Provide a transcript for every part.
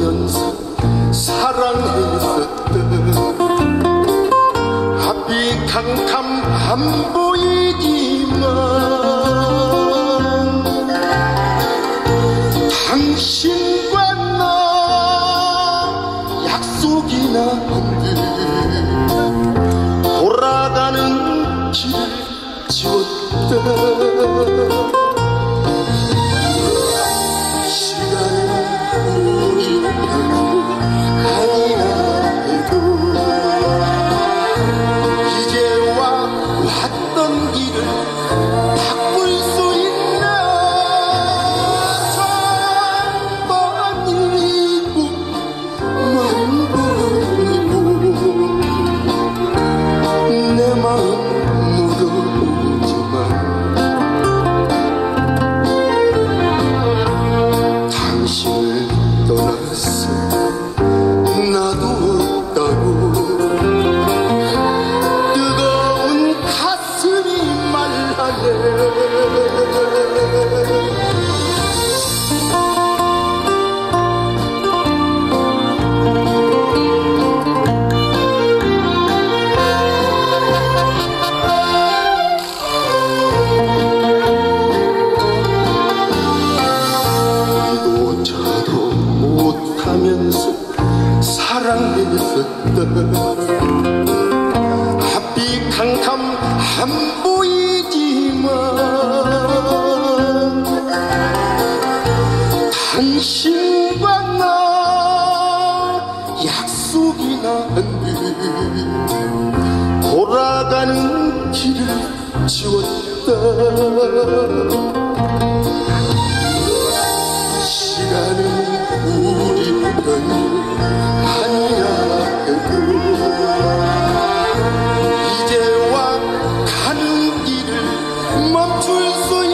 울면서 사랑했었던 앞이 캄캄 안 보이지만 당신 못하면서 사랑했었다 앞이 캄캄 안 보이지만 당신과 나 약속이나 한듯 돌아가는 길을 지웠다 Người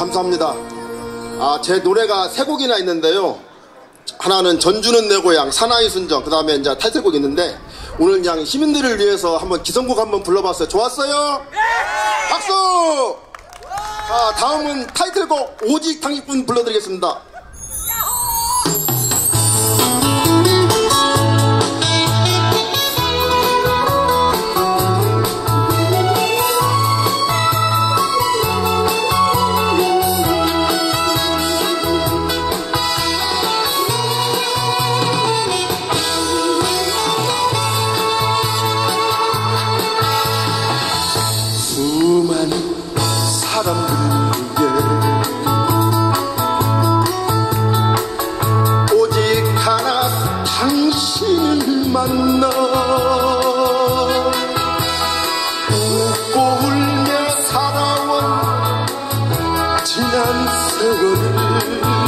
감사합니다. 아, 제 노래가 세 곡이나 있는데요. 하나는 전주는 내 고향, 사나이 순정, 그 다음에 이제 타이틀곡 있는데, 오늘 그냥 시민들을 위해서 한번 기성곡 한번 불러봤어요. 좋았어요? 박수! 자, 다음은 타이틀곡 오직 당신뿐 불러드리겠습니다. 당신을 만나. 웃고 울며 살아온 지난 세월을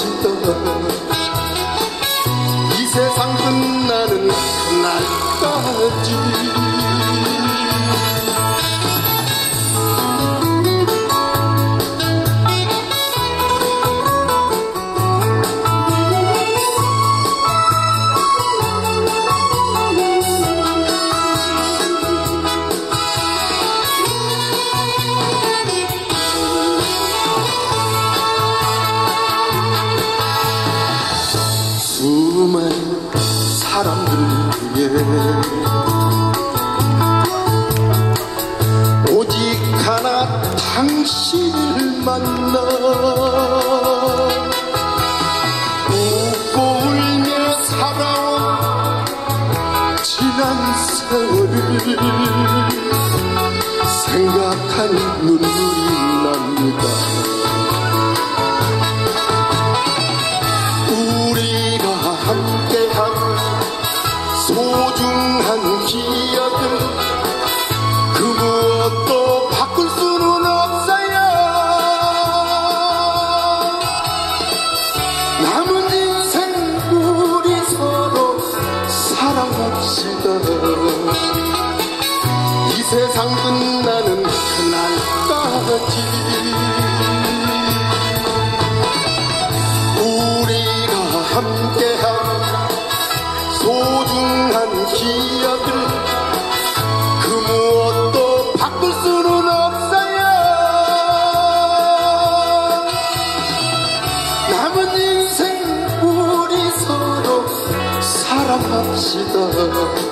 사랑합시다 이 세상 끝나는 날까지 만나. 웃고 울며 살아온 지난 세월을 생각한 눈물이 납니다 우리가 함께한 소중한 기억을 cidade